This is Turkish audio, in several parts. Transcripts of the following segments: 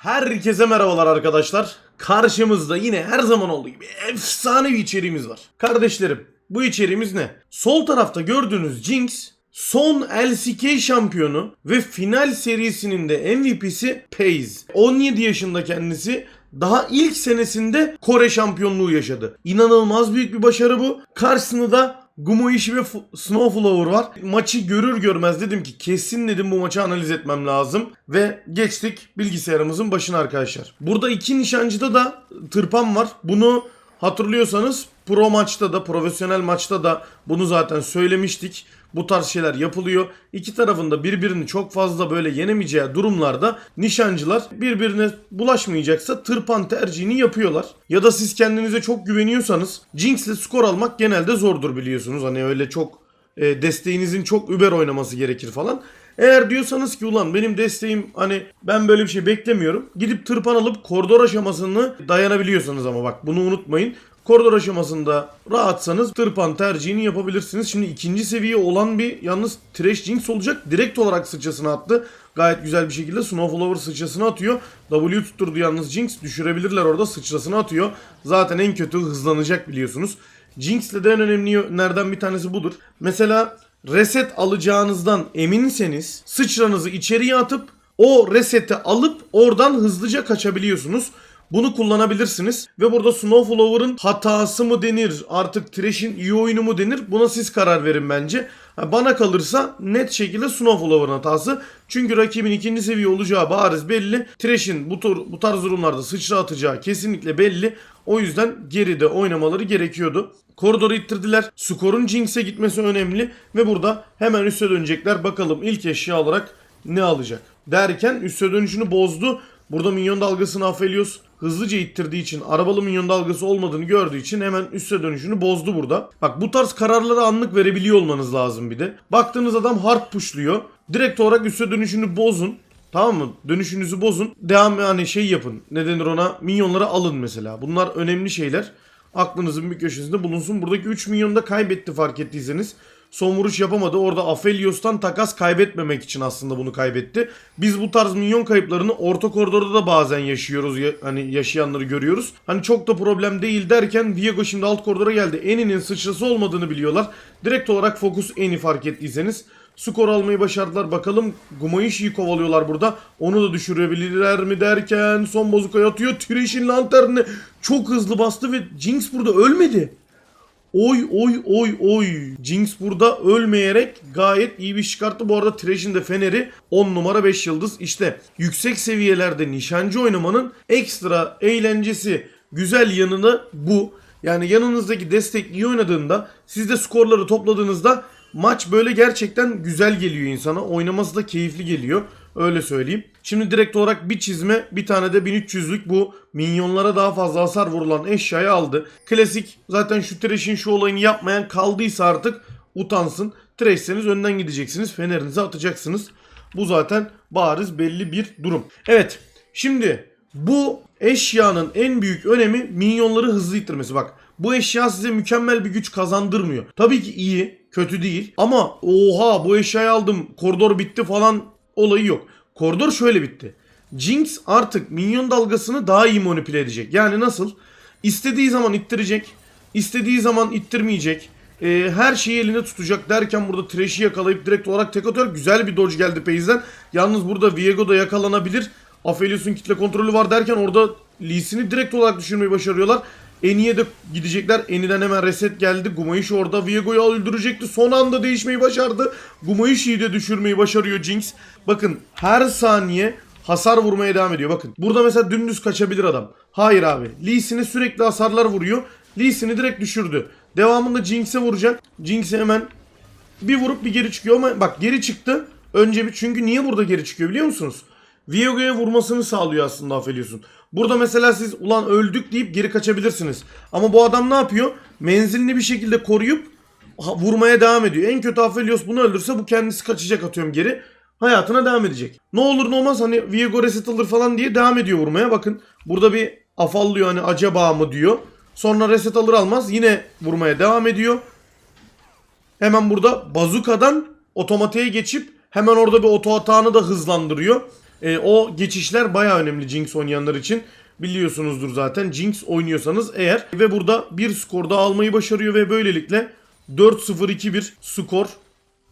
Herkese merhabalar arkadaşlar. Karşımızda yine her zaman olduğu gibi efsane bir içeriğimiz var. Kardeşlerim bu içeriğimiz ne? Sol tarafta gördüğünüz Jinx son LCK şampiyonu ve final serisinin de MVP'si FaZe. 17 yaşında kendisi daha ilk senesinde Kore şampiyonluğu yaşadı. İnanılmaz büyük bir başarı bu. Karşısında da Gumoishi ve Snowflower var. Maçı görür görmez dedim ki kesin dedim bu maçı analiz etmem lazım. Ve geçtik bilgisayarımızın başına arkadaşlar. Burada iki nişancıda da tırpan var. Bunu hatırlıyorsanız pro maçta da profesyonel maçta da bunu zaten söylemiştik. Bu tarz şeyler yapılıyor. İki tarafında birbirini çok fazla böyle yenemeyeceği durumlarda nişancılar birbirine bulaşmayacaksa tırpan tercihini yapıyorlar. Ya da siz kendinize çok güveniyorsanız Jinx'le skor almak genelde zordur biliyorsunuz. Hani öyle çok e, desteğinizin çok über oynaması gerekir falan. Eğer diyorsanız ki ulan benim desteğim hani ben böyle bir şey beklemiyorum. Gidip tırpan alıp koridor aşamasını dayanabiliyorsanız ama bak bunu unutmayın. Koridor aşamasında rahatsanız tırpan tercihini yapabilirsiniz. Şimdi ikinci seviye olan bir yalnız Trash Jinx olacak. Direkt olarak sıçrasını attı. Gayet güzel bir şekilde Snowflower sıçrasını atıyor. W tutturdu yalnız Jinx. Düşürebilirler orada sıçrasını atıyor. Zaten en kötü hızlanacak biliyorsunuz. Jinx'le de en önemli yönlerden bir tanesi budur. Mesela reset alacağınızdan eminseniz sıçranızı içeriye atıp o reseti alıp oradan hızlıca kaçabiliyorsunuz. Bunu kullanabilirsiniz. Ve burada Snowflower'ın hatası mı denir? Artık Thresh'in iyi oyunu mu denir? Buna siz karar verin bence. Bana kalırsa net şekilde Snowflower'ın hatası. Çünkü rakibin ikinci seviye olacağı bariz belli. Thresh'in bu, bu tarz durumlarda sıçra atacağı kesinlikle belli. O yüzden geride oynamaları gerekiyordu. Koridoru ittirdiler. Skorun Jinx'e gitmesi önemli. Ve burada hemen üste dönecekler. Bakalım ilk eşya olarak ne alacak? Derken üste dönüşünü bozdu. Burada minyon dalgasını Aphelios hızlıca ittirdiği için arabalı minyon dalgası olmadığını gördüğü için hemen üste dönüşünü bozdu burada. Bak bu tarz kararları anlık verebiliyor olmanız lazım bir de. Baktığınız adam hard pushluyor. Direkt olarak üste dönüşünü bozun. Tamam mı? Dönüşünüzü bozun. Devam yani şey yapın. Ne denir ona? Minyonları alın mesela. Bunlar önemli şeyler. Aklınızın bir köşesinde bulunsun. Buradaki 3 milyonu da kaybetti fark ettiyseniz. Son vuruş yapamadı. Orada Aphelios'tan takas kaybetmemek için aslında bunu kaybetti. Biz bu tarz minyon kayıplarını orta koridorda da bazen yaşıyoruz. Ya- hani yaşayanları görüyoruz. Hani çok da problem değil derken Viego şimdi alt koridora geldi. Eni'nin sıçrası olmadığını biliyorlar. Direkt olarak fokus Eni fark ettiyseniz. Skor almayı başardılar. Bakalım Gumayishi'yi kovalıyorlar burada. Onu da düşürebilirler mi derken son bozukaya atıyor. Thresh'in lanternini çok hızlı bastı ve Jinx burada ölmedi. Oy oy oy oy. Jinx burada ölmeyerek gayet iyi bir çıkarttı. Bu arada Thresh'in de Fener'i 10 numara 5 yıldız. İşte yüksek seviyelerde nişancı oynamanın ekstra eğlencesi, güzel yanını bu. Yani yanınızdaki destek iyi oynadığında siz de skorları topladığınızda maç böyle gerçekten güzel geliyor insana. Oynaması da keyifli geliyor. Öyle söyleyeyim. Şimdi direkt olarak bir çizme bir tane de 1300'lük bu minyonlara daha fazla hasar vurulan eşyayı aldı. Klasik zaten şu Thresh'in şu olayını yapmayan kaldıysa artık utansın. Thresh'seniz önden gideceksiniz. Fenerinizi atacaksınız. Bu zaten bariz belli bir durum. Evet şimdi bu eşyanın en büyük önemi minyonları hızlı ittirmesi. Bak bu eşya size mükemmel bir güç kazandırmıyor. Tabii ki iyi, kötü değil. Ama oha bu eşyayı aldım, koridor bitti falan olayı yok. Koridor şöyle bitti. Jinx artık minyon dalgasını daha iyi manipüle edecek. Yani nasıl? İstediği zaman ittirecek, istediği zaman ittirmeyecek. Ee, her şeyi elinde tutacak derken burada Thresh'i yakalayıp direkt olarak tek atıyor. Güzel bir dodge geldi Paze'den. Yalnız burada Viego da yakalanabilir. Aphelios'un kitle kontrolü var derken orada Lee'sini direkt olarak düşürmeyi başarıyorlar. Eni'ye de gidecekler. Eni'den hemen reset geldi. Gumayushi orada Viego'yu öldürecekti. Son anda değişmeyi başardı. Gumayushi'yi de düşürmeyi başarıyor Jinx. Bakın her saniye hasar vurmaya devam ediyor. Bakın burada mesela dümdüz kaçabilir adam. Hayır abi. Lee'sini sürekli hasarlar vuruyor. Lee'sini direkt düşürdü. Devamında Jinx'e vuracak. Jinx'e hemen bir vurup bir geri çıkıyor ama bak geri çıktı. Önce bir çünkü niye burada geri çıkıyor biliyor musunuz? Viego'ya vurmasını sağlıyor aslında Aphelios'un. Burada mesela siz ulan öldük deyip geri kaçabilirsiniz. Ama bu adam ne yapıyor? Menzilini bir şekilde koruyup vurmaya devam ediyor. En kötü Aphelios bunu öldürse bu kendisi kaçacak atıyorum geri. Hayatına devam edecek. Ne olur ne olmaz hani Viego reset alır falan diye devam ediyor vurmaya. Bakın burada bir afallıyor hani acaba mı diyor. Sonra reset alır almaz yine vurmaya devam ediyor. Hemen burada bazukadan otomatiğe geçip hemen orada bir oto atağını da hızlandırıyor. E, o geçişler baya önemli Jinx oynayanlar için. Biliyorsunuzdur zaten Jinx oynuyorsanız eğer. Ve burada bir skor daha almayı başarıyor ve böylelikle 4-0-2-1 skor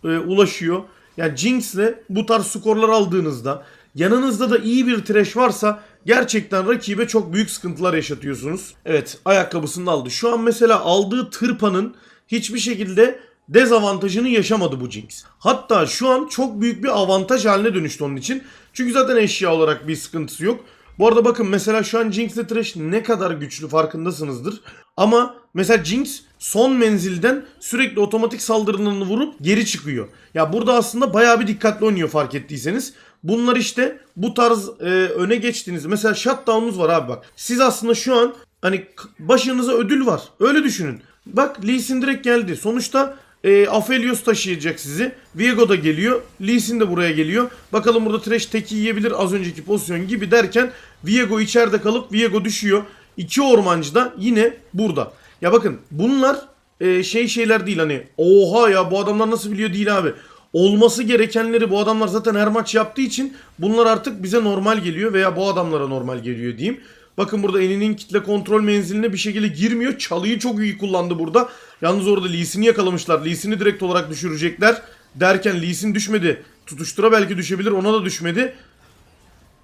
e, ulaşıyor. Yani Jinx'le bu tarz skorlar aldığınızda yanınızda da iyi bir trash varsa gerçekten rakibe çok büyük sıkıntılar yaşatıyorsunuz. Evet ayakkabısını aldı. Şu an mesela aldığı tırpanın hiçbir şekilde dezavantajını yaşamadı bu Jinx. Hatta şu an çok büyük bir avantaj haline dönüştü onun için. Çünkü zaten eşya olarak bir sıkıntısı yok. Bu arada bakın mesela şu an Jinx ile Thresh ne kadar güçlü farkındasınızdır. Ama mesela Jinx son menzilden sürekli otomatik saldırılarını vurup geri çıkıyor. Ya burada aslında bayağı bir dikkatli oynuyor fark ettiyseniz. Bunlar işte bu tarz e, öne geçtiğiniz mesela shutdown'unuz var abi bak. Siz aslında şu an hani başınıza ödül var. Öyle düşünün. Bak Lee Sin direkt geldi. Sonuçta e, Aphelios taşıyacak sizi. Viego da geliyor. Lee de buraya geliyor. Bakalım burada Thresh teki yiyebilir az önceki pozisyon gibi derken Viego içeride kalıp Viego düşüyor. İki ormancı da yine burada. Ya bakın bunlar e, şey şeyler değil hani oha ya bu adamlar nasıl biliyor değil abi. Olması gerekenleri bu adamlar zaten her maç yaptığı için bunlar artık bize normal geliyor veya bu adamlara normal geliyor diyeyim. Bakın burada Eni'nin kitle kontrol menziline bir şekilde girmiyor. Çalıyı çok iyi kullandı burada. Yalnız orada Lee Sin'i yakalamışlar. Lee Sin'i direkt olarak düşürecekler. Derken Lee Sin düşmedi. Tutuştura belki düşebilir. Ona da düşmedi.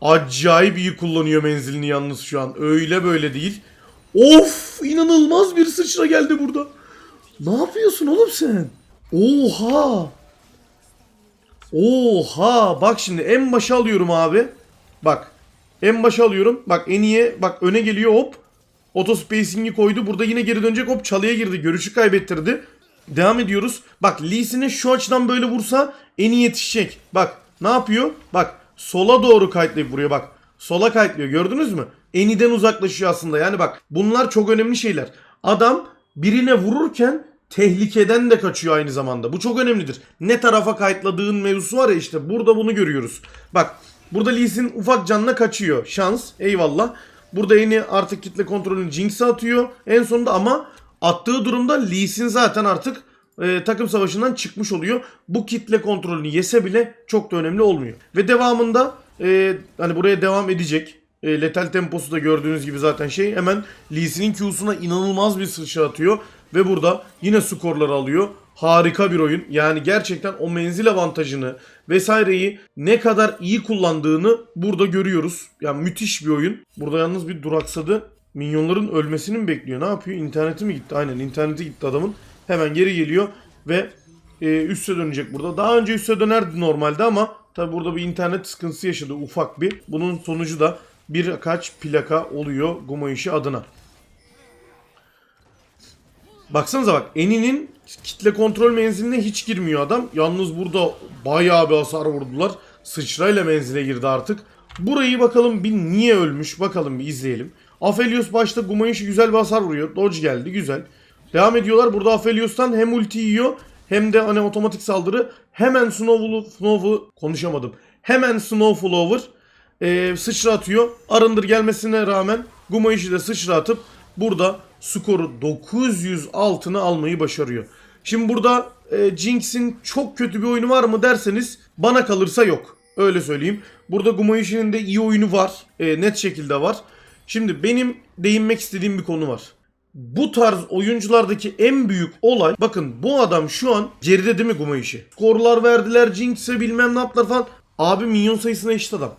Acayip iyi kullanıyor menzilini yalnız şu an. Öyle böyle değil. Of inanılmaz bir sıçra geldi burada. Ne yapıyorsun oğlum sen? Oha. Oha. Bak şimdi en başa alıyorum abi. Bak. En başa alıyorum. Bak en iyiye bak öne geliyor hop. Auto spacing'i koydu. Burada yine geri dönecek hop çalıya girdi. Görüşü kaybettirdi. Devam ediyoruz. Bak Lee Sin'e şu açıdan böyle vursa en iyi yetişecek. Bak ne yapıyor? Bak sola doğru kayıtlayıp vuruyor bak. Sola kayıtlıyor gördünüz mü? Eniden uzaklaşıyor aslında. Yani bak bunlar çok önemli şeyler. Adam birine vururken tehlikeden de kaçıyor aynı zamanda. Bu çok önemlidir. Ne tarafa kayıtladığın mevzusu var ya işte burada bunu görüyoruz. Bak burada Lee Sin ufak canına kaçıyor. Şans eyvallah. Burada yeni artık kitle kontrolünü Jinx'e atıyor. En sonunda ama attığı durumda Lee Sin zaten artık e, takım savaşından çıkmış oluyor. Bu kitle kontrolünü yese bile çok da önemli olmuyor. Ve devamında e, hani buraya devam edecek. E, letal temposu da gördüğünüz gibi zaten şey hemen Lee Sin'in Q'suna inanılmaz bir sıçra atıyor. Ve burada yine skorları alıyor. Harika bir oyun. Yani gerçekten o menzil avantajını vesaireyi ne kadar iyi kullandığını burada görüyoruz. Yani müthiş bir oyun. Burada yalnız bir duraksadı. Minyonların ölmesini mi bekliyor? Ne yapıyor? İnterneti mi gitti? Aynen interneti gitti adamın. Hemen geri geliyor ve e, üste dönecek burada. Daha önce üste dönerdi normalde ama tabi burada bir internet sıkıntısı yaşadı ufak bir. Bunun sonucu da birkaç plaka oluyor Gumayişi adına. Baksanıza bak Eni'nin kitle kontrol menziline hiç girmiyor adam. Yalnız burada bayağı bir hasar vurdular. Sıçrayla menzile girdi artık. Burayı bakalım bir niye ölmüş bakalım bir izleyelim. Aphelios başta Gumayiş'i güzel bir hasar vuruyor. Dodge geldi güzel. Devam ediyorlar. Burada Aphelios'tan hem ulti yiyor hem de hani otomatik saldırı. Hemen Snowfall, Snowfall konuşamadım. Hemen Snowflower e, sıçra atıyor. Arındır gelmesine rağmen Gumayiş'i de sıçra atıp burada skoru 900 altını almayı başarıyor. Şimdi burada e, Jinx'in çok kötü bir oyunu var mı derseniz bana kalırsa yok. Öyle söyleyeyim. Burada Gumayiş'in de iyi oyunu var. E, net şekilde var. Şimdi benim değinmek istediğim bir konu var. Bu tarz oyunculardaki en büyük olay bakın bu adam şu an geride değil mi Gumayiş'i? Skorlar verdiler Jinx'e bilmem ne yaptılar falan. Abi minyon sayısına eşit adam.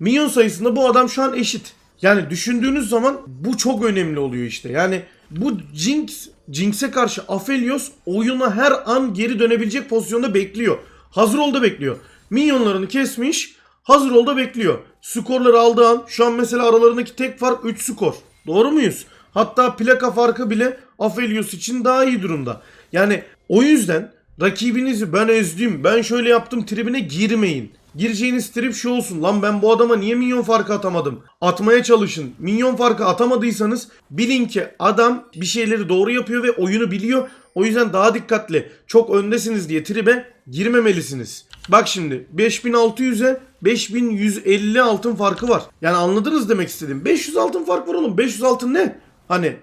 Minyon sayısında bu adam şu an eşit. Yani düşündüğünüz zaman bu çok önemli oluyor işte. Yani bu Jinx, Jinx'e karşı Aphelios oyuna her an geri dönebilecek pozisyonda bekliyor. Hazır ol da bekliyor. Minyonlarını kesmiş, hazır ol da bekliyor. Skorları aldığı an şu an mesela aralarındaki tek fark 3 skor. Doğru muyuz? Hatta plaka farkı bile Aphelios için daha iyi durumda. Yani o yüzden rakibinizi ben ezdim, ben şöyle yaptım tribine girmeyin. Gireceğiniz trip şu olsun. Lan ben bu adama niye minyon farkı atamadım? Atmaya çalışın. Minyon farkı atamadıysanız bilin ki adam bir şeyleri doğru yapıyor ve oyunu biliyor. O yüzden daha dikkatli. Çok öndesiniz diye tribe girmemelisiniz. Bak şimdi 5600'e 5150 altın farkı var. Yani anladınız demek istedim. 500 altın fark var oğlum. 500 altın ne? Hani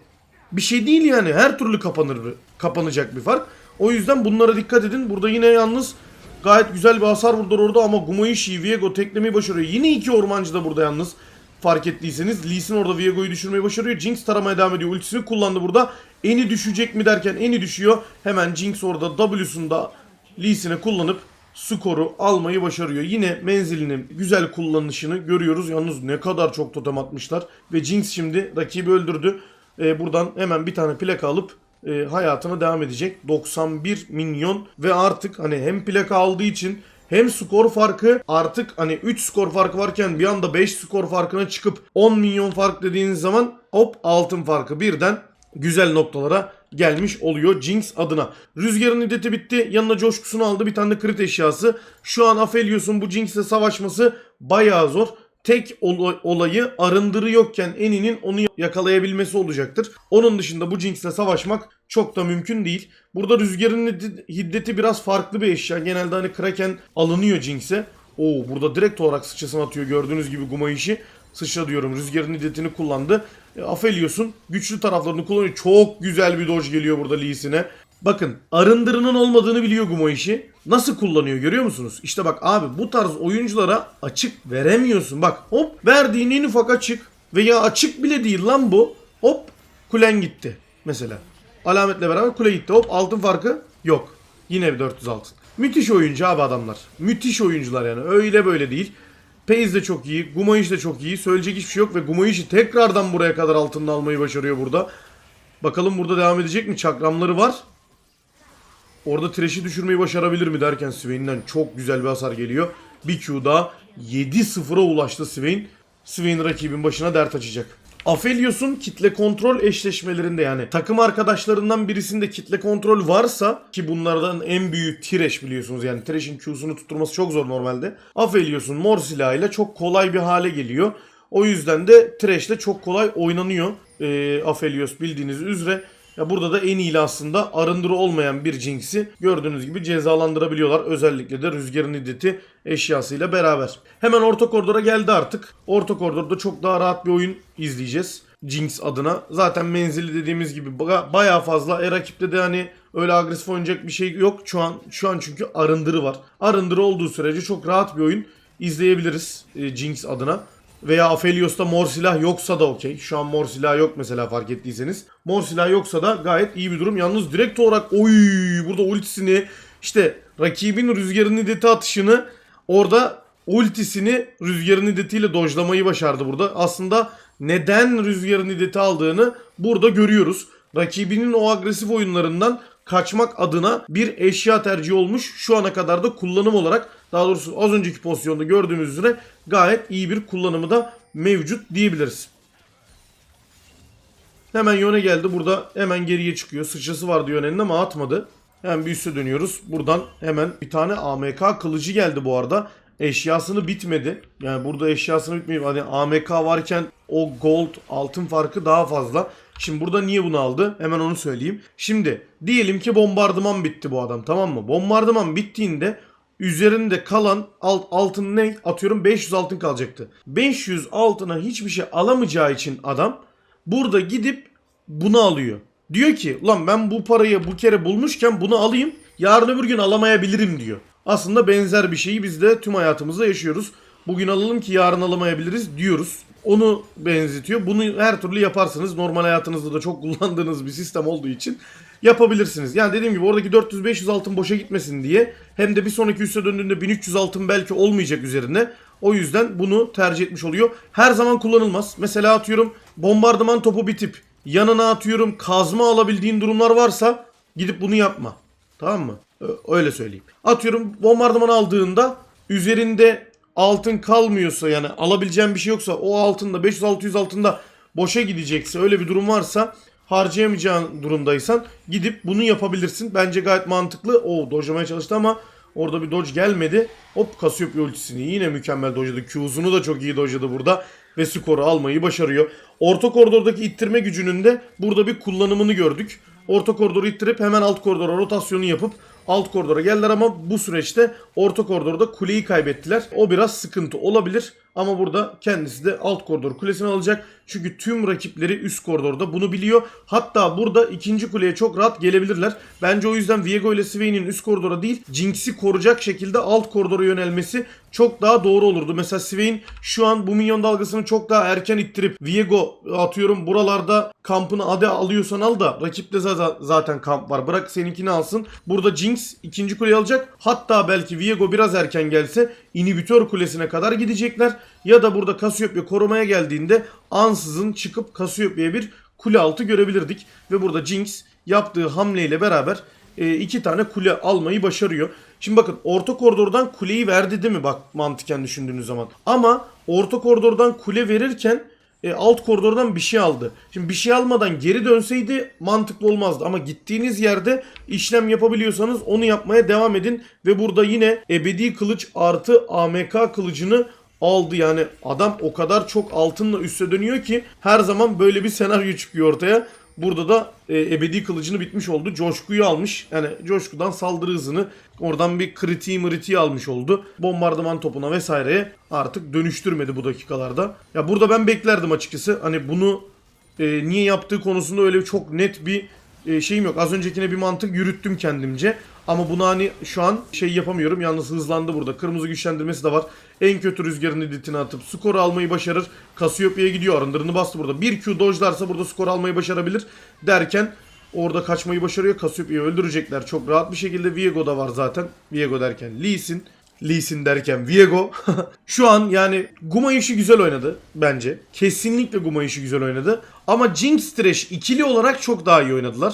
bir şey değil yani. Her türlü kapanır kapanacak bir fark. O yüzden bunlara dikkat edin. Burada yine yalnız Gayet güzel bir hasar vurdular orada ama Gumayushi, Viego teklemeyi başarıyor. Yine iki ormancı da burada yalnız. Fark ettiyseniz Lee Sin orada Viego'yu düşürmeyi başarıyor. Jinx taramaya devam ediyor. Ultisini kullandı burada. Eni düşecek mi derken eni düşüyor. Hemen Jinx orada W'sunda Lee Sin'i kullanıp skoru almayı başarıyor. Yine menzilinin güzel kullanışını görüyoruz. Yalnız ne kadar çok totem atmışlar. Ve Jinx şimdi rakibi öldürdü. Ee, buradan hemen bir tane plaka alıp e, hayatına devam edecek. 91 milyon ve artık hani hem plaka aldığı için hem skor farkı artık hani 3 skor farkı varken bir anda 5 skor farkına çıkıp 10 milyon fark dediğiniz zaman hop altın farkı birden güzel noktalara gelmiş oluyor Jinx adına. Rüzgarın iddeti bitti. Yanına coşkusunu aldı. Bir tane de crit eşyası. Şu an Aphelios'un bu Jinx'le savaşması bayağı zor. Tek ol- olayı arındırı yokken Eni'nin onu yakalayabilmesi olacaktır. Onun dışında bu Jinx'le savaşmak çok da mümkün değil. Burada rüzgarın hiddeti biraz farklı bir eşya. Genelde hani Kraken alınıyor Jinx'e. Oo burada direkt olarak sıçrasını atıyor gördüğünüz gibi Gumayushi. Sıçra diyorum rüzgarın hiddetini kullandı. E, Aphelios'un güçlü taraflarını kullanıyor. Çok güzel bir dodge geliyor burada Lee Sin'e. Bakın arındırının olmadığını biliyor Gumayushi. Nasıl kullanıyor görüyor musunuz? İşte bak abi bu tarz oyunculara açık veremiyorsun. Bak hop verdiğin en ufak açık. Veya açık bile değil lan bu. Hop kulen gitti mesela. Alametle beraber kule gitti. Hop altın farkı yok. Yine bir 400 altın. Müthiş oyuncu abi adamlar. Müthiş oyuncular yani. Öyle böyle değil. Pace de çok iyi. Gumayiş de çok iyi. Söyleyecek hiçbir şey yok ve Gumayiş'i tekrardan buraya kadar altında almayı başarıyor burada. Bakalım burada devam edecek mi? Çakramları var. Orada Thresh'i düşürmeyi başarabilir mi derken Swain'den çok güzel bir hasar geliyor. Bir Q daha 7-0'a ulaştı Swain. Swain rakibin başına dert açacak. Aphelios'un kitle kontrol eşleşmelerinde yani takım arkadaşlarından birisinde kitle kontrol varsa ki bunlardan en büyüğü Thresh biliyorsunuz yani Thresh'in Q'sunu tutturması çok zor normalde. Aphelios'un mor silahıyla çok kolay bir hale geliyor. O yüzden de Thresh'le çok kolay oynanıyor. Ee, Aphelios bildiğiniz üzere. Ya burada da en iyi aslında arındırı olmayan bir Jinx'i gördüğünüz gibi cezalandırabiliyorlar. Özellikle de rüzgarın iddeti eşyasıyla beraber. Hemen orta koridora geldi artık. Orta koridorda çok daha rahat bir oyun izleyeceğiz. Jinx adına. Zaten menzili dediğimiz gibi ba- bayağı fazla. E rakipte de hani öyle agresif oynayacak bir şey yok. Şu an şu an çünkü arındırı var. Arındırı olduğu sürece çok rahat bir oyun izleyebiliriz e, Jinx adına. Veya Aphelios'ta mor silah yoksa da okey. Şu an mor silah yok mesela fark ettiyseniz. Mor silah yoksa da gayet iyi bir durum. Yalnız direkt olarak oy burada ultisini işte rakibin rüzgarın iddeti atışını orada ultisini rüzgarın iddetiyle dojlamayı başardı burada. Aslında neden rüzgarın iddeti aldığını burada görüyoruz. Rakibinin o agresif oyunlarından kaçmak adına bir eşya tercihi olmuş. Şu ana kadar da kullanım olarak daha doğrusu az önceki pozisyonda gördüğümüz üzere gayet iyi bir kullanımı da mevcut diyebiliriz. Hemen Yone geldi. Burada hemen geriye çıkıyor. Sıçrası vardı Yone'nin ama atmadı. Hemen bir üste dönüyoruz. Buradan hemen bir tane AMK kılıcı geldi bu arada. Eşyasını bitmedi. Yani burada eşyasını bitmeyip hani AMK varken o gold altın farkı daha fazla. Şimdi burada niye bunu aldı? Hemen onu söyleyeyim. Şimdi diyelim ki bombardıman bitti bu adam tamam mı? Bombardıman bittiğinde üzerinde kalan alt, altın ne? Atıyorum 500 altın kalacaktı. 500 altına hiçbir şey alamayacağı için adam burada gidip bunu alıyor. Diyor ki ulan ben bu parayı bu kere bulmuşken bunu alayım yarın öbür gün alamayabilirim diyor. Aslında benzer bir şeyi biz de tüm hayatımızda yaşıyoruz. Bugün alalım ki yarın alamayabiliriz diyoruz. Onu benzetiyor. Bunu her türlü yaparsınız. Normal hayatınızda da çok kullandığınız bir sistem olduğu için yapabilirsiniz. Yani dediğim gibi oradaki 400-500 altın boşa gitmesin diye hem de bir sonraki üste döndüğünde 1300 altın belki olmayacak üzerine. O yüzden bunu tercih etmiş oluyor. Her zaman kullanılmaz. Mesela atıyorum bombardıman topu bitip yanına atıyorum kazma alabildiğin durumlar varsa gidip bunu yapma. Tamam mı? Öyle söyleyeyim. Atıyorum bombardıman aldığında üzerinde altın kalmıyorsa yani alabileceğin bir şey yoksa o altında 500-600 altında boşa gidecekse öyle bir durum varsa harcayamayacağın durumdaysan gidip bunu yapabilirsin. Bence gayet mantıklı. O dojlamaya çalıştı ama orada bir dodge gelmedi. Hop Cassiopeia ultisini yine mükemmel dojladı. Q'sunu da çok iyi dojladı burada ve skoru almayı başarıyor. Orta koridordaki ittirme gücünün de burada bir kullanımını gördük. Orta koridoru ittirip hemen alt koridora rotasyonu yapıp alt koridora geldiler ama bu süreçte orta koridorda kuleyi kaybettiler. O biraz sıkıntı olabilir. Ama burada kendisi de alt koridor kulesini alacak. Çünkü tüm rakipleri üst koridorda bunu biliyor. Hatta burada ikinci kuleye çok rahat gelebilirler. Bence o yüzden Viego ile Swain'in üst koridora değil Jinx'i koruyacak şekilde alt koridora yönelmesi çok daha doğru olurdu. Mesela Swain şu an bu minyon dalgasını çok daha erken ittirip Viego atıyorum buralarda kampını ade alıyorsan al da rakipte zaten, kamp var. Bırak seninkini alsın. Burada Jinx ikinci kuleyi alacak. Hatta belki Viego biraz erken gelse inhibitör kulesine kadar gidecekler. Ya da burada Cassiopeia korumaya geldiğinde ansızın çıkıp Cassiopeia'ya bir kule altı görebilirdik. Ve burada Jinx yaptığı hamleyle beraber e, iki tane kule almayı başarıyor. Şimdi bakın orta koridordan kuleyi verdi değil mi bak mantıken düşündüğünüz zaman. Ama orta koridordan kule verirken e, alt koridordan bir şey aldı. Şimdi bir şey almadan geri dönseydi mantıklı olmazdı. Ama gittiğiniz yerde işlem yapabiliyorsanız onu yapmaya devam edin. Ve burada yine ebedi kılıç artı AMK kılıcını aldı. Yani adam o kadar çok altınla üste dönüyor ki her zaman böyle bir senaryo çıkıyor ortaya. Burada da e, ebedi kılıcını bitmiş oldu. Coşkuyu almış. Yani coşkudan saldırı hızını oradan bir kritiği mritiği almış oldu. Bombardıman topuna vesaireye artık dönüştürmedi bu dakikalarda. Ya burada ben beklerdim açıkçası. Hani bunu e, niye yaptığı konusunda öyle çok net bir e, şeyim yok. Az öncekine bir mantık yürüttüm kendimce. Ama bunu hani şu an şey yapamıyorum. Yalnız hızlandı burada. Kırmızı güçlendirmesi de var. En kötü rüzgarın editini atıp skoru almayı başarır. Cassiopeia'ya gidiyor. Arındırını bastı burada. Bir Q dojlarsa burada skor almayı başarabilir. Derken orada kaçmayı başarıyor. Cassiopeia'yı öldürecekler. Çok rahat bir şekilde. Viego da var zaten. Viego derken Lee Sin. Lee Sin derken Viego. Şu an yani Guma işi güzel oynadı bence. Kesinlikle Guma işi güzel oynadı. Ama Jinx Trash ikili olarak çok daha iyi oynadılar.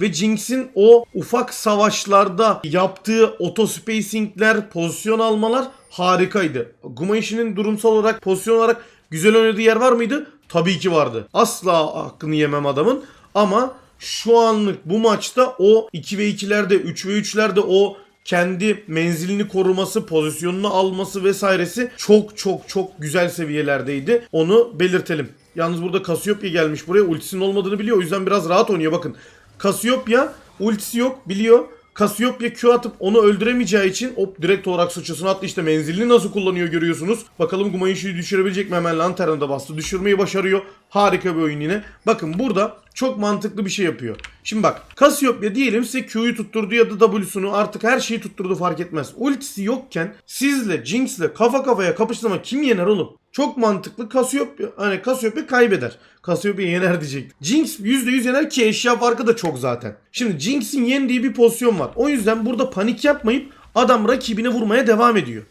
Ve Jinx'in o ufak savaşlarda yaptığı autospacingler, pozisyon almalar harikaydı. Guma işinin durumsal olarak, pozisyon olarak güzel oynadığı yer var mıydı? Tabii ki vardı. Asla hakkını yemem adamın. Ama şu anlık bu maçta o 2 ve 2'lerde, 3 ve 3'lerde o kendi menzilini koruması, pozisyonunu alması vesairesi çok çok çok güzel seviyelerdeydi. Onu belirtelim. Yalnız burada Cassiopeia gelmiş buraya. Ultisinin olmadığını biliyor. O yüzden biraz rahat oynuyor. Bakın Cassiopeia ultisi yok biliyor. Cassiopeia Q atıp onu öldüremeyeceği için hop direkt olarak sıçrasını attı. İşte menzilini nasıl kullanıyor görüyorsunuz. Bakalım Gumayushi'yi düşürebilecek mi? Hemen Lantern'a da bastı. Düşürmeyi başarıyor. Harika bir oyun yine. Bakın burada çok mantıklı bir şey yapıyor. Şimdi bak Cassiopeia diyelim size Q'yu tutturdu ya da W'sunu artık her şeyi tutturdu fark etmez. Ultisi yokken sizle Jinx'le kafa kafaya kapıştırma kim yener oğlum? Çok mantıklı. Cassiopeia hani Cassiopeia kaybeder. Cassiopeia yener diyecek. Jinx %100 yener ki eşya farkı da çok zaten. Şimdi Jinx'in yendiği bir pozisyon var. O yüzden burada panik yapmayıp adam rakibine vurmaya devam ediyor.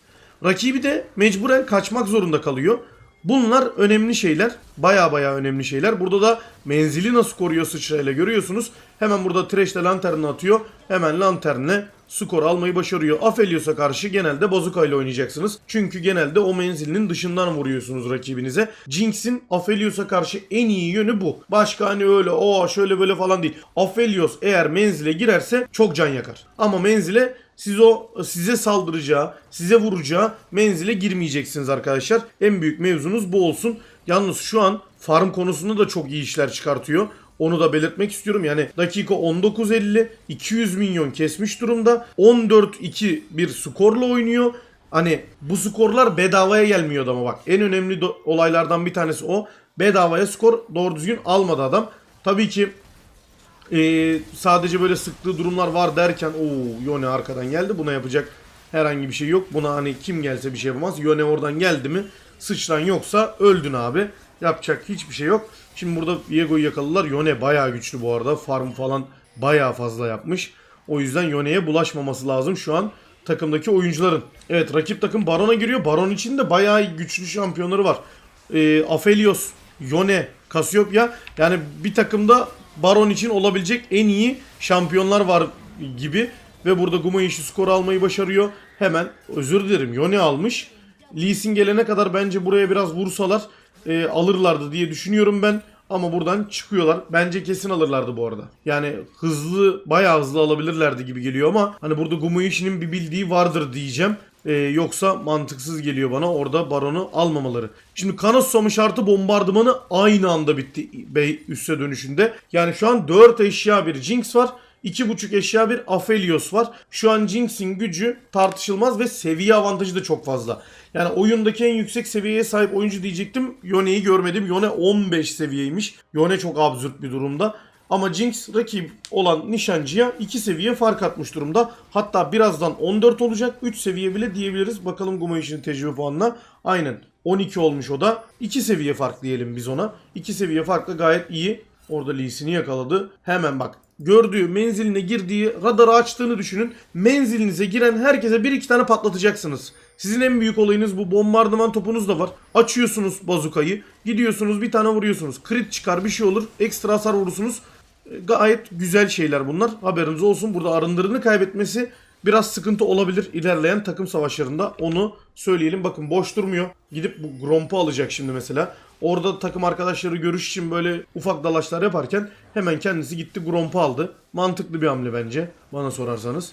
Rakibi de mecburen kaçmak zorunda kalıyor. Bunlar önemli şeyler. Baya baya önemli şeyler. Burada da menzili nasıl koruyor sıçrayla görüyorsunuz. Hemen burada Thresh'le lanternini atıyor. Hemen lanternle skor almayı başarıyor. Aphelios'a karşı genelde Bazooka ile oynayacaksınız. Çünkü genelde o menzilinin dışından vuruyorsunuz rakibinize. Jinx'in Aphelios'a karşı en iyi yönü bu. Başka hani öyle o şöyle böyle falan değil. Aphelios eğer menzile girerse çok can yakar. Ama menzile siz o size saldıracağı, size vuracağı menzile girmeyeceksiniz arkadaşlar. En büyük mevzunuz bu olsun. Yalnız şu an farm konusunda da çok iyi işler çıkartıyor. Onu da belirtmek istiyorum. Yani dakika 19.50 200 milyon kesmiş durumda. 14-2 bir skorla oynuyor. Hani bu skorlar bedavaya gelmiyordu ama bak en önemli olaylardan bir tanesi o. Bedavaya skor doğru düzgün almadı adam. Tabii ki ee, sadece böyle sıktığı durumlar var derken o Yone arkadan geldi. Buna yapacak herhangi bir şey yok. Buna hani kim gelse bir şey yapamaz. Yone oradan geldi mi sıçran yoksa öldün abi. Yapacak hiçbir şey yok. Şimdi burada Viego'yu yakaladılar. Yone bayağı güçlü bu arada. Farm falan bayağı fazla yapmış. O yüzden Yone'ye bulaşmaması lazım şu an takımdaki oyuncuların. Evet rakip takım Baron'a giriyor. Baron için de bayağı güçlü şampiyonları var. Ee, Aphelios, Yone, Cassiopeia. Yani bir takımda Baron için olabilecek en iyi şampiyonlar var gibi. Ve burada Guma işi skor almayı başarıyor. Hemen özür dilerim Yone almış. Lee Sin gelene kadar bence buraya biraz vursalar e, alırlardı diye düşünüyorum ben. Ama buradan çıkıyorlar. Bence kesin alırlardı bu arada. Yani hızlı, bayağı hızlı alabilirlerdi gibi geliyor ama hani burada Gumayushi'nin bir bildiği vardır diyeceğim. Ee, yoksa mantıksız geliyor bana orada baronu almamaları. Şimdi kan susamı şartı bombardımanı aynı anda bitti Bey üste dönüşünde. Yani şu an 4 eşya bir Jinx var. 2.5 eşya bir Aphelios var. Şu an Jinx'in gücü tartışılmaz ve seviye avantajı da çok fazla. Yani oyundaki en yüksek seviyeye sahip oyuncu diyecektim. Yone'yi görmedim. Yone 15 seviyeymiş. Yone çok absürt bir durumda. Ama Jinx rakip olan nişancıya 2 seviye fark atmış durumda. Hatta birazdan 14 olacak. 3 seviye bile diyebiliriz. Bakalım Gumayiş'in tecrübe puanına. Aynen 12 olmuş o da. 2 seviye fark diyelim biz ona. 2 seviye farkla gayet iyi. Orada Lee Sin'i yakaladı. Hemen bak gördüğü menziline girdiği radarı açtığını düşünün. Menzilinize giren herkese bir iki tane patlatacaksınız. Sizin en büyük olayınız bu bombardıman topunuz da var. Açıyorsunuz bazukayı. Gidiyorsunuz bir tane vuruyorsunuz. Crit çıkar bir şey olur. Ekstra hasar vurursunuz. Gayet güzel şeyler bunlar. Haberiniz olsun. Burada arındırını kaybetmesi biraz sıkıntı olabilir ilerleyen takım savaşlarında. Onu söyleyelim. Bakın boş durmuyor. Gidip bu Gromp'u alacak şimdi mesela. Orada takım arkadaşları görüş için böyle ufak dalaşlar yaparken hemen kendisi gitti Gromp'u aldı. Mantıklı bir hamle bence bana sorarsanız.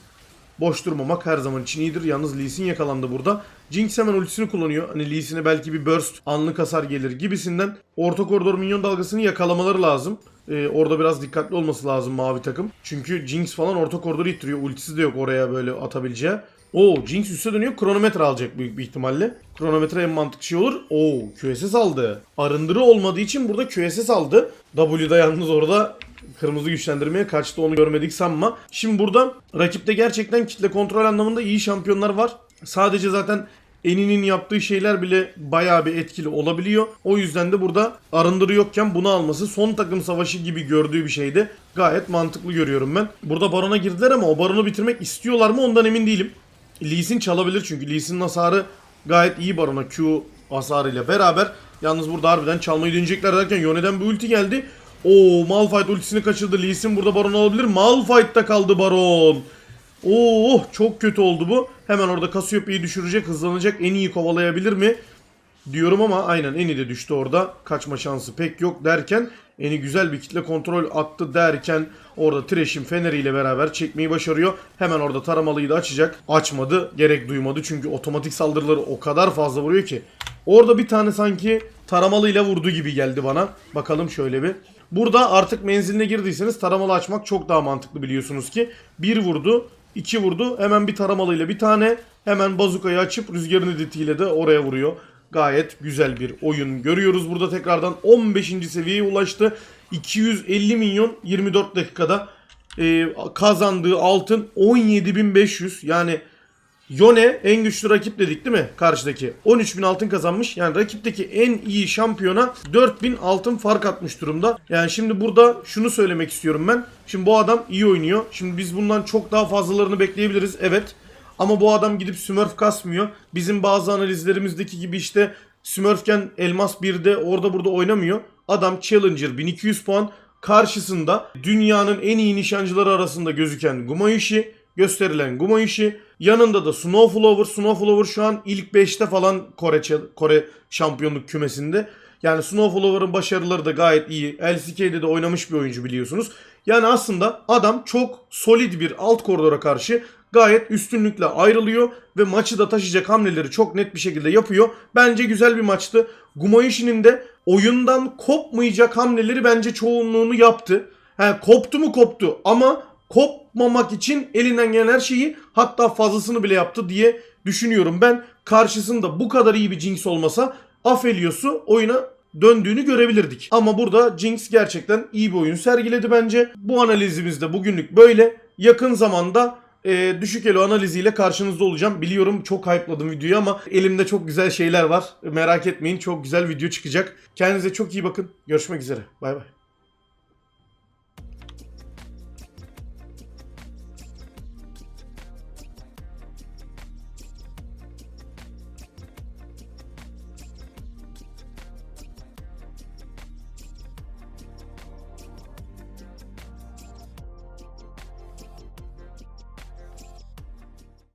Boş durmamak her zaman için iyidir. Yalnız Lee Sin yakalandı burada. Jinx hemen ultisini kullanıyor. Hani Lee Sin'e belki bir burst, anlık hasar gelir gibisinden. Orta koridor minyon dalgasını yakalamaları lazım. Ee, orada biraz dikkatli olması lazım mavi takım. Çünkü Jinx falan orta koridoru ittiriyor. Ultisi de yok oraya böyle atabileceği. Oo Jinx üste dönüyor. Kronometre alacak büyük bir ihtimalle. Kronometre en mantıklı şey olur. Oo QSS aldı. Arındırı olmadığı için burada QSS aldı. W'da yalnız orada kırmızı güçlendirmeye kaçtı onu görmedik sanma. Şimdi burada rakipte gerçekten kitle kontrol anlamında iyi şampiyonlar var. Sadece zaten Eni'nin yaptığı şeyler bile bayağı bir etkili olabiliyor. O yüzden de burada arındırı yokken bunu alması son takım savaşı gibi gördüğü bir şeydi. Gayet mantıklı görüyorum ben. Burada barona girdiler ama o baronu bitirmek istiyorlar mı ondan emin değilim. Lee Sin çalabilir çünkü Lee Sin'in hasarı gayet iyi barona Q hasarıyla beraber. Yalnız burada harbiden çalmayı deneyecekler derken Yone'den bir ulti geldi. Oo Malphite ultisini kaçırdı. Lee Sin burada baron alabilir. Malphite'da kaldı baron. Oo çok kötü oldu bu. Hemen orada Cassiopeia'yı düşürecek, hızlanacak. En iyi kovalayabilir mi? Diyorum ama aynen Eni de düştü orada. Kaçma şansı pek yok derken Eni güzel bir kitle kontrol attı derken orada Thresh'in feneriyle beraber çekmeyi başarıyor. Hemen orada taramalıyı da açacak. Açmadı. Gerek duymadı çünkü otomatik saldırıları o kadar fazla vuruyor ki. Orada bir tane sanki taramalıyla vurdu gibi geldi bana. Bakalım şöyle bir. Burada artık menziline girdiyseniz taramalı açmak çok daha mantıklı biliyorsunuz ki. Bir vurdu, iki vurdu. Hemen bir taramalıyla bir tane. Hemen bazukayı açıp rüzgarın editiyle de oraya vuruyor. Gayet güzel bir oyun görüyoruz. Burada tekrardan 15. seviyeye ulaştı. 250 milyon 24 dakikada Ee, kazandığı altın 17.500 yani Yone en güçlü rakip dedik değil mi karşıdaki? 13.000 altın kazanmış. Yani rakipteki en iyi şampiyona 4.000 altın fark atmış durumda. Yani şimdi burada şunu söylemek istiyorum ben. Şimdi bu adam iyi oynuyor. Şimdi biz bundan çok daha fazlalarını bekleyebiliriz. Evet. Ama bu adam gidip Smurf kasmıyor. Bizim bazı analizlerimizdeki gibi işte Smurfken Elmas 1'de orada burada oynamıyor. Adam Challenger 1200 puan. Karşısında dünyanın en iyi nişancıları arasında gözüken Gumayushi, gösterilen Gumayushi. Yanında da Snowflower. Snowflower şu an ilk 5'te falan Kore, Kore şampiyonluk kümesinde. Yani Snowflower'ın başarıları da gayet iyi. LCK'de de oynamış bir oyuncu biliyorsunuz. Yani aslında adam çok solid bir alt koridora karşı gayet üstünlükle ayrılıyor ve maçı da taşıyacak hamleleri çok net bir şekilde yapıyor. Bence güzel bir maçtı. Gumayushi'nin de oyundan kopmayacak hamleleri bence çoğunluğunu yaptı. He, koptu mu koptu ama kopmamak için elinden gelen her şeyi hatta fazlasını bile yaptı diye düşünüyorum. Ben karşısında bu kadar iyi bir Jinx olmasa Aphelios'u oyuna döndüğünü görebilirdik. Ama burada Jinx gerçekten iyi bir oyun sergiledi bence. Bu analizimiz de bugünlük böyle. Yakın zamanda e, düşük elo analiziyle karşınızda olacağım. Biliyorum çok hype'ladım videoyu ama elimde çok güzel şeyler var. Merak etmeyin çok güzel video çıkacak. Kendinize çok iyi bakın. Görüşmek üzere. Bay bay.